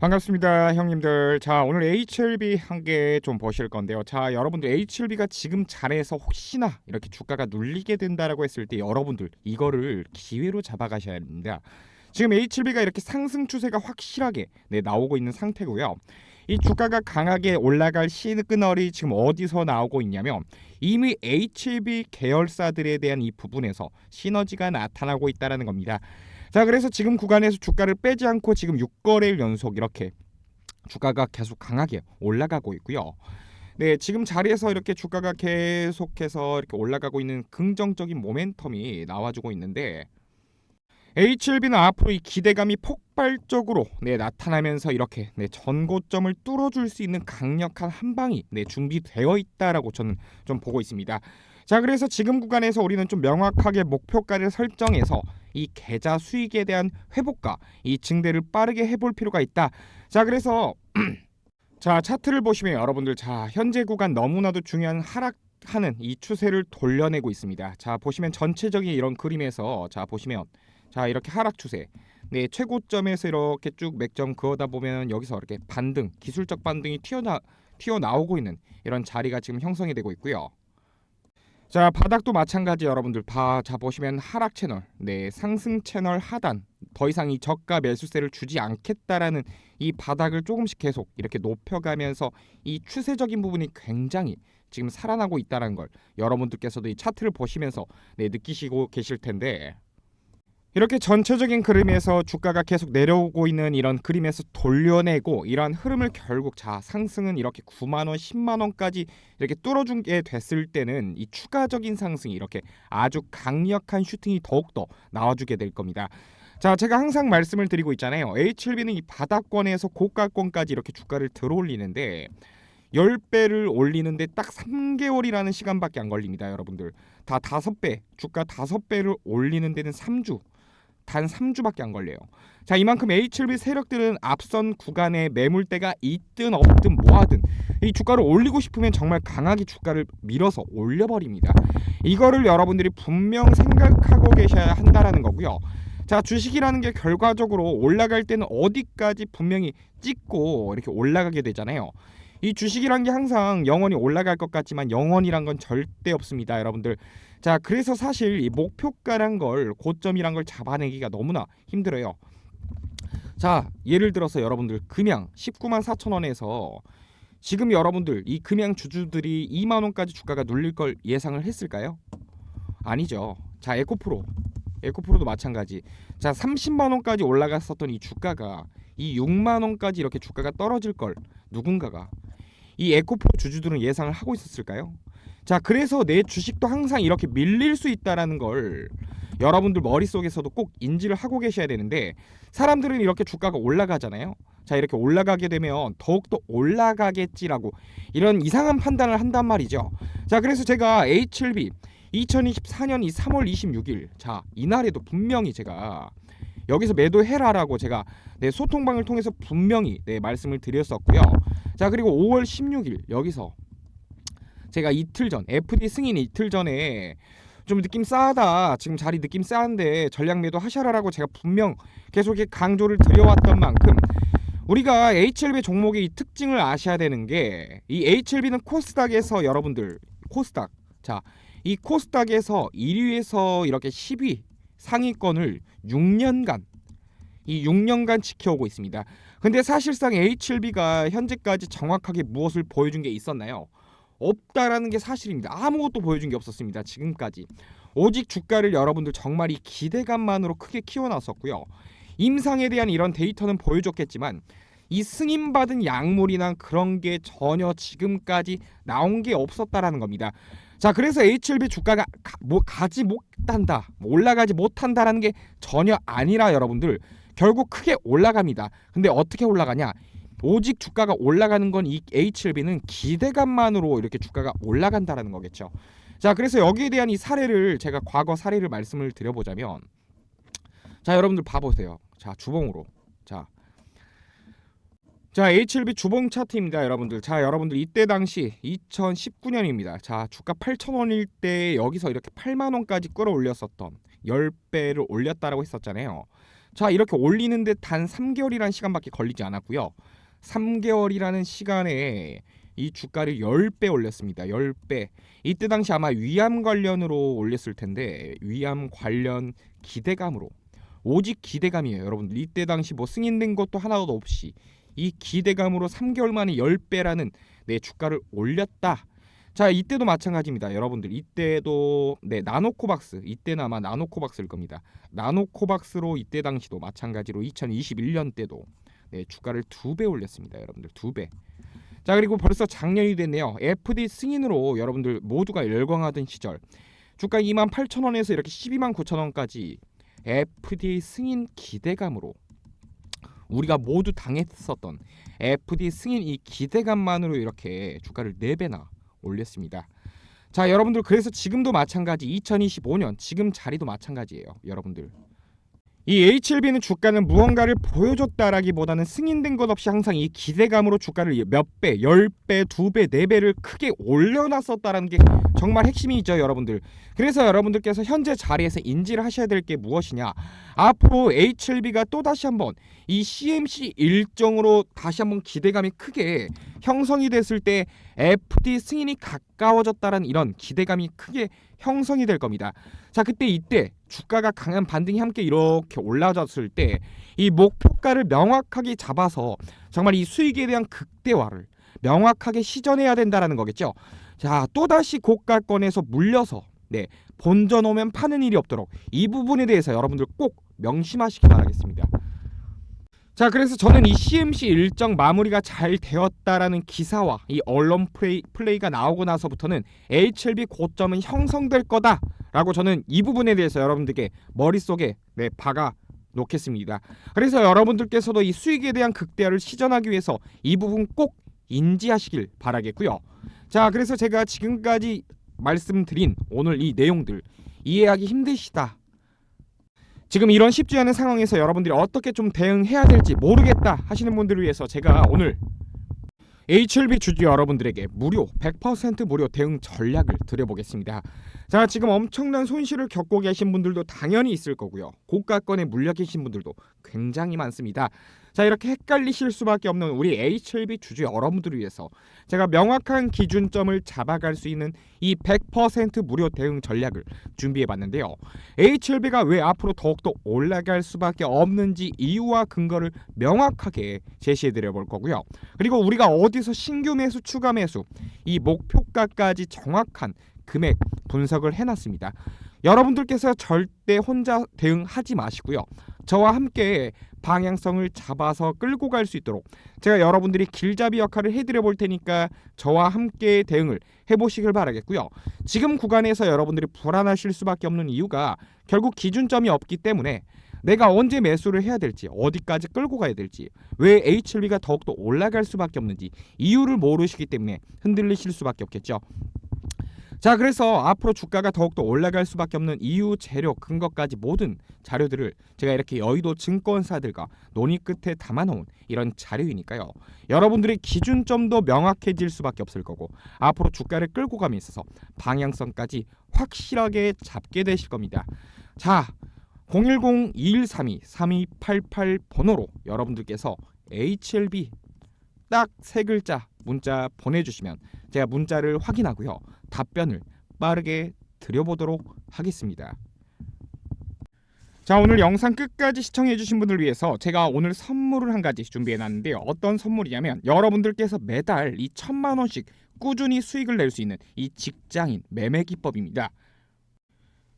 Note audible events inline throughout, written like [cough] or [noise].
반갑습니다, 형님들. 자, 오늘 HLB 한 개 좀 보실 건데요. 자, 여러분들 HLB가 지금 자리에서 혹시나 이렇게 주가가 눌리게 된다라고 했을 때 여러분들 이거를 기회로 잡아가셔야 됩니다. 지금 HLB가 이렇게 상승 추세가 확실하게 네, 나오고 있는 상태고요. 이 주가가 강하게 올라갈 시그널이 지금 어디서 나오고 있냐면 이미 HLB 계열사들에 대한 이 부분에서 시너지가 나타나고 있다라는 겁니다. 자, 그래서 지금 구간에서 주가를 빼지 않고 지금 6거래일 연속 이렇게 주가가 계속 강하게 올라가고 있고요. 네, 지금 자리에서 이렇게 주가가 계속해서 이렇게 올라가고 있는 긍정적인 모멘텀이 나와주고 있는데 HLB는 앞으로 이 기대감이 폭발적으로 네, 나타나면서 이렇게 네, 전고점을 뚫어줄 수 있는 강력한 한 방이 네, 준비되어 있다라고 저는 좀 보고 있습니다. 자, 그래서 지금 구간에서 우리는 좀 명확하게 목표가를 설정해서 이 계좌 수익에 대한 회복과 이 증대를 빠르게 해볼 필요가 있다. 자, 그래서 [clears throat] 자 차트를 보시면 여러분들 자 현재 구간 너무나도 중요한 하락 하는 이 추세를 돌려내고 있습니다. 자 보시면 전체적인 이런 그림에서 자 보시면 자 이렇게 하락 추세 네 최고점에서 이렇게 쭉 맥점 그어다 보면 여기서 이렇게 반등 기술적 반등이 튀어나 튀어나오고 있는 이런 자리가 지금 형성이 되고 있고요. 자 바닥도 마찬가지 여러분들. 봐, 자 보시면 하락 채널, 네 상승 채널 하단. 더 이상 이 저가 매수세를 주지 않겠다라는 이 바닥을 조금씩 계속 이렇게 높여가면서 이 추세적인 부분이 굉장히 지금 살아나고 있다는 걸 여러분들께서도 이 차트를 보시면서 네 느끼시고 계실 텐데 이렇게 전체적인 그림에서 주가가 계속 내려오고 있는 이런 그림에서 돌려내고 이러한 흐름을 결국 자 상승은 이렇게 9만 원, 10만 원까지 이렇게 뚫어준 게 됐을 때는 이 추가적인 상승이 이렇게 아주 강력한 슈팅이 더욱더 나와주게 될 겁니다. 자, 제가 항상 말씀을 드리고 있잖아요. H7B는 이 바닥권에서 고가권까지 이렇게 주가를 들어올리는데 10배를 올리는데 딱 3개월이라는 시간밖에 안 걸립니다, 여러분들. 다 5배, 주가 5배를 올리는 데는 3주, 단 3주밖에 안 걸려요. 자, 이만큼 H7B 세력들은 앞선 구간에 매물대가 있든 없든 뭐하든 이 주가를 올리고 싶으면 정말 강하게 주가를 밀어서 올려버립니다. 이거를 여러분들이 분명 생각하고 계셔야 한다라는 거고요. 자, 주식이라는 게 결과적으로 올라갈 때는 어디까지 분명히 찍고 이렇게 올라가게 되잖아요. 이 주식이란 게 항상 영원히 올라갈 것 같지만 영원이란 건 절대 없습니다, 여러분들. 자, 그래서 사실 이 목표가란 걸 고점이란 걸 잡아내기가 너무나 힘들어요. 자, 예를 들어서 여러분들 금양 19만 4천 원에서 지금 여러분들 이 금양 주주들이 2만 원까지 주가가 눌릴 걸 예상을 했을까요? 아니죠. 자, 에코프로. 에코프로도 마찬가지. 자, 30만 원까지 올라갔었던 이 주가가 이 6만 원까지 이렇게 주가가 떨어질 걸 누군가가 이 에코프로 주주들은 예상을 하고 있었을까요? 자, 그래서 내 주식도 항상 이렇게 밀릴 수 있다라는 걸 여러분들 머릿속에서도 꼭 인지를 하고 계셔야 되는데 사람들은 이렇게 주가가 올라가잖아요. 자, 이렇게 올라가게 되면 더욱더 올라가겠지라고 이런 이상한 판단을 한단 말이죠. 자, 그래서 제가 H7B 2024년 이 3월 26일 자, 이날에도 분명히 제가 여기서 매도해라라고 제가 네, 소통방을 통해서 분명히 네, 말씀을 드렸었고요. 자 그리고 5월 16일 여기서 제가 이틀 전 FD 승인 이틀 전에 좀 느낌 싸하다 지금 자리 느낌 싸한데 전략 매도 하셔라라고 제가 분명 계속 강조를 드려왔던 만큼 우리가 HLB 종목의 이 특징을 아셔야 되는 게 이 HLB는 코스닥에서 여러분들 코스닥 자 이 코스닥에서 1위에서 이렇게 10위 상위권을 6년간 이 6년간 지켜오고 있습니다. 근데 사실상 H7B가 현재까지 정확하게 무엇을 보여준 게 있었나요? 없다라는 게 사실입니다. 아무것도 보여준 게 없었습니다. 지금까지. 오직 주가를 여러분들 정말 이 기대감만으로 크게 키워놨었고요. 임상에 대한 이런 데이터는 보여줬겠지만 이 승인받은 약물이나 그런 게 전혀 지금까지 나온 게 없었다라는 겁니다. 자, 그래서 HLB 주가가 가, 뭐 가지 못한다, 뭐 올라가지 못한다라는 게 전혀 아니라 여러분들 결국 크게 올라갑니다. 근데 어떻게 올라가냐? 오직 주가가 올라가는 건 이 HLB는 기대감만으로 이렇게 주가가 올라간다라는 거겠죠. 자, 그래서 여기에 대한 이 사례를 제가 과거 사례를 말씀을 드려보자면, 자, 여러분들 봐보세요. 자, 주봉으로. 자, 자, HLB 주봉 차트입니다, 여러분들. 자, 여러분들 이때 당시 2019년입니다. 자, 주가 8,000원일 때 여기서 이렇게 8만 원까지 끌어올렸었던 10배를 올렸다라고 했었잖아요. 자 이렇게 올리는데 단 3개월이라는 시간밖에 걸리지 않았고요. 3개월이라는 시간에 이 주가를 10배 올렸습니다. 10배. 이때 당시 아마 위암 관련으로 올렸을 텐데 위암 관련 기대감으로 오직 기대감이에요, 여러분들. 이때 당시 뭐 승인된 것도 하나도 없이 이 기대감으로 3개월 만에 10배라는 네, 주가를 올렸다. 자, 이때도 마찬가지입니다. 여러분들. 이때도 네, 나노코박스. 이때는 아마 나노코박스일 겁니다. 나노코박스로 이때 당시도 마찬가지로 2021년 때도 네, 주가를 두 배 올렸습니다. 여러분들. 두 배. 자, 그리고 벌써 작년이 됐네요. FD 승인으로 여러분들 모두가 열광하던 시절. 주가 2만 8천 원에서 이렇게 12만 9천 원까지 FD 승인 기대감으로 우리가 모두 당했었던 FD 승인 이 기대감만으로 이렇게 주가를 4배나 올렸습니다. 자, 여러분들 그래서 지금도 마찬가지 2025년 지금 자리도 마찬가지예요. 여러분들. 이 HLB는 주가는 무언가를 보여줬다라기보다는 승인된 것 없이 항상 이 기대감으로 주가를 몇 배, 10배, 2배, 4배를 크게 올려놨었다라는 게 정말 핵심이죠, 여러분들. 그래서 여러분들께서 현재 자리에서 인지를 하셔야 될 게 무엇이냐? 앞으로 HLB가 또 다시 한번 이 CMC 일정으로 다시 한번 기대감이 크게 형성이 됐을 때 FD 승인이 가까워졌다는 이런 기대감이 크게 형성이 될 겁니다. 자, 그때 이때 주가가 강한 반등이 함께 이렇게 올라졌을 때 이 목표가를 명확하게 잡아서 정말 이 수익에 대한 극대화를 명확하게 시전해야 된다라는 거겠죠. 자, 또다시 고가권에서 물려서 네, 본전 오면 파는 일이 없도록 이 부분에 대해서 여러분들 꼭 명심하시기 바라겠습니다. 자, 그래서 저는 이 CMC 일정 마무리가 잘 되었다라는 기사와 이 언론 플레이, 플레이가 나오고 나서부터는 HLB 고점은 형성될 거다라고 저는 이 부분에 대해서 여러분들께 머릿속에 네, 박아 놓겠습니다. 그래서 여러분들께서도 이 수익에 대한 극대화를 시전하기 위해서 이 부분 꼭 인지하시길 바라겠고요. 자, 그래서 제가 지금까지 말씀드린 오늘 이 내용들 이해하기 힘드시다. 지금 이런 쉽지 않은 상황에서 여러분들이 어떻게 좀 대응해야 될지 모르겠다 하시는 분들을 위해서 제가 오늘 HLB 주주 여러분들에게 무료 100% 무료 대응 전략을 드려보겠습니다. 자 지금 엄청난 손실을 겪고 계신 분들도 당연히 있을 거고요. 고가권에 물려 계신 분들도 굉장히 많습니다. 자 이렇게 헷갈리실 수밖에 없는 우리 HLB 주주 여러분들을 위해서 제가 명확한 기준점을 잡아갈 수 있는 이 100% 무료 대응 전략을 준비해 봤는데요. HLB가 왜 앞으로 더욱더 올라갈 수밖에 없는지 이유와 근거를 명확하게 제시해 드려 볼 거고요. 그리고 우리가 어디서 신규 매수, 추가 매수, 이 목표가까지 정확한 금액 분석을 해놨습니다. 여러분들께서 절대 혼자 대응하지 마시고요. 저와 함께 방향성을 잡아서 끌고 갈 수 있도록 제가 여러분들이 길잡이 역할을 해드려 볼 테니까 저와 함께 대응을 해보시길 바라겠고요. 지금 구간에서 여러분들이 불안하실 수밖에 없는 이유가 결국 기준점이 없기 때문에 내가 언제 매수를 해야 될지 어디까지 끌고 가야 될지 왜 HLB가 더욱더 올라갈 수밖에 없는지 이유를 모르시기 때문에 흔들리실 수밖에 없겠죠. 자 그래서 앞으로 주가가 더욱더 올라갈 수밖에 없는 이유 재료 근거까지 모든 자료들을 제가 이렇게 여의도 증권사들과 논의 끝에 담아놓은 이런 자료이니까요. 여러분들의 기준점도 명확해질 수밖에 없을 거고 앞으로 주가를 끌고 감에 있어서 방향성까지 확실하게 잡게 되실 겁니다. 자 010-2132-3288 번호로 여러분들께서 HLB 딱 세 글자 문자 보내주시면 제가 문자를 확인하고요 답변을 빠르게 드려보도록 하겠습니다. 자 오늘 영상 끝까지 시청해주신 분들 위해서 제가 오늘 선물을 한 가지 준비해놨는데요. 어떤 선물이냐면 여러분들께서 매달 이 천만 원씩 꾸준히 수익을 낼 수 있는 이 직장인 매매 기법입니다.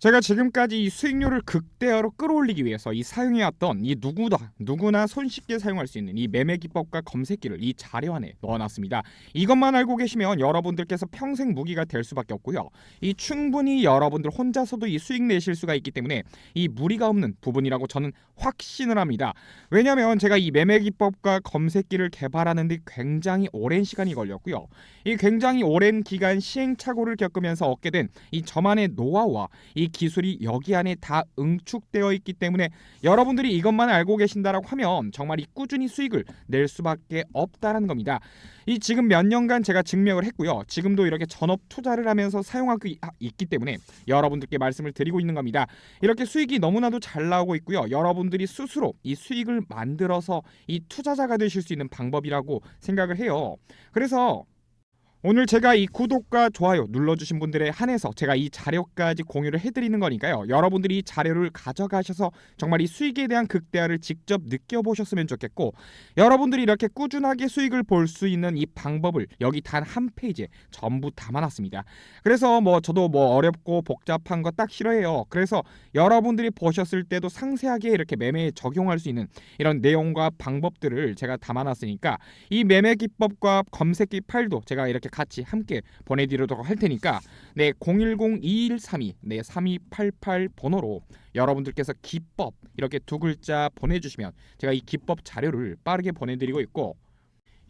제가 지금까지 이 수익률을 극대화로 끌어올리기 위해서 이 사용해왔던 이 누구다 누구나 손쉽게 사용할 수 있는 이 매매 기법과 검색기를 이 자료 안에 넣어놨습니다. 이것만 알고 계시면 여러분들께서 평생 무기가 될 수밖에 없고요. 이 충분히 여러분들 혼자서도 이 수익 내실 수가 있기 때문에 이 무리가 없는 부분이라고 저는 확신을 합니다. 왜냐하면 제가 이 매매 기법과 검색기를 개발하는데 굉장히 오랜 시간이 걸렸고요. 이 굉장히 오랜 기간 시행착오를 겪으면서 얻게 된 이 저만의 노하우와 이 기술이 여기 안에 다 응축되어 있기 때문에 여러분들이 이것만 알고 계신다라고 하면 정말 이 꾸준히 수익을 낼 수밖에 없다라는 겁니다. 이 지금 몇 년간 제가 증명을 했고요. 지금도 이렇게 전업 투자를 하면서 사용하고 이- 하- 있기 때문에 여러분들께 말씀을 드리고 있는 겁니다. 이렇게 수익이 너무나도 잘 나오고 있고요. 여러분들이 스스로 이 수익을 만들어서 이 투자자가 되실 수 있는 방법이라고 생각을 해요. 그래서 오늘 제가 이 구독과 좋아요 눌러주신 분들에 한해서 제가 이 자료까지 공유를 해드리는 거니까요. 여러분들이 이 자료를 가져가셔서 정말 이 수익에 대한 극대화를 직접 느껴보셨으면 좋겠고 여러분들이 이렇게 꾸준하게 수익을 볼 수 있는 이 방법을 여기 단 한 페이지에 전부 담아놨습니다. 그래서 뭐 저도 뭐 어렵고 복잡한 거 딱 싫어해요. 그래서 여러분들이 보셨을 때도 상세하게 이렇게 매매에 적용할 수 있는 이런 내용과 방법들을 제가 담아놨으니까 이 매매 기법과 검색기 파일도 제가 이렇게 같이 함께 보내드리도록 할 테니까 네 010-2132 네 3288 번호로 여러분들께서 기법 이렇게 두 글자 보내주시면 제가 이 기법 자료를 빠르게 보내드리고 있고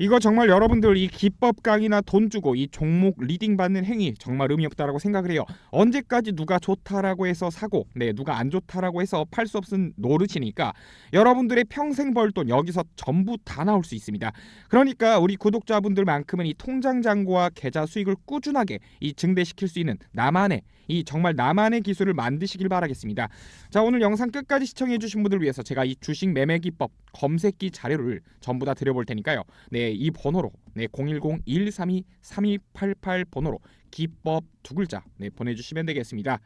이거 정말 여러분들 이 기법 강의나 돈 주고 이 종목 리딩 받는 행위 정말 의미 없다라고 생각을 해요. 언제까지 누가 좋다라고 해서 사고, 네 누가 안 좋다라고 해서 팔 수 없은 노릇이니까 여러분들의 평생 벌 돈 여기서 전부 다 나올 수 있습니다. 그러니까 우리 구독자분들만큼은 이 통장 잔고와 계좌 수익을 꾸준하게 이 증대시킬 수 있는 나만의 이 정말 나만의 기술을 만드시길 바라겠습니다. 자 오늘 영상 끝까지 시청해주신 분들 위해서 제가 이 주식 매매 기법 검색기 자료를 전부 다 드려볼 테니까요. 네, 이 번호로 네, 010-2132-3288 번호로 기법 두 글자 네, 보내주시면 되겠습니다.